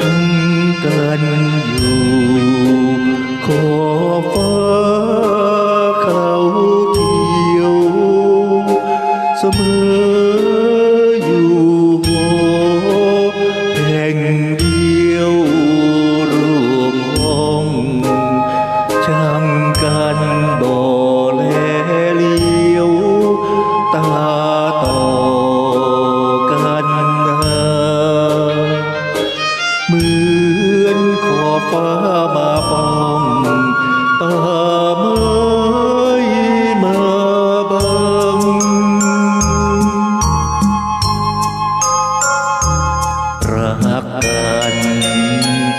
กันอยู่ ขอบฟ้าเขาเขียว เสมออยู่หอแห่งเดียวรวมห้องช่างกันบ่แล ฟ้ามาป้องป่าไม้มาบังรักกัน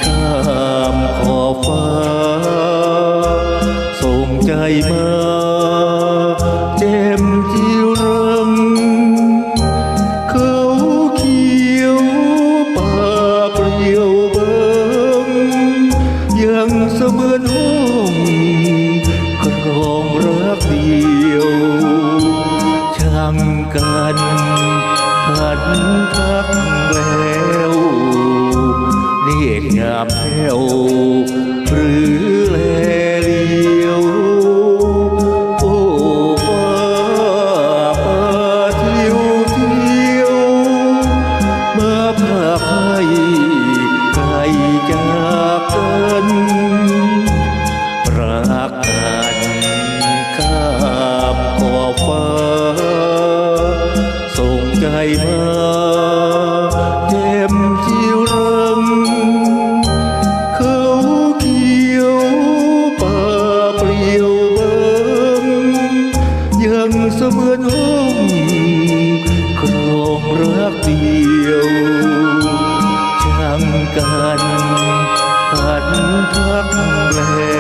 ข้ามขอฟ้าส่งใจมา เดียวช่างกันผันพักแล้วเรียกงามแถวหรือแล ใจมาเจ็มจิรังเขาเขียวป่าเปลี่ยวเบิงยังเสมือนห้องครองรักเดียวช่างกันหันทักแล้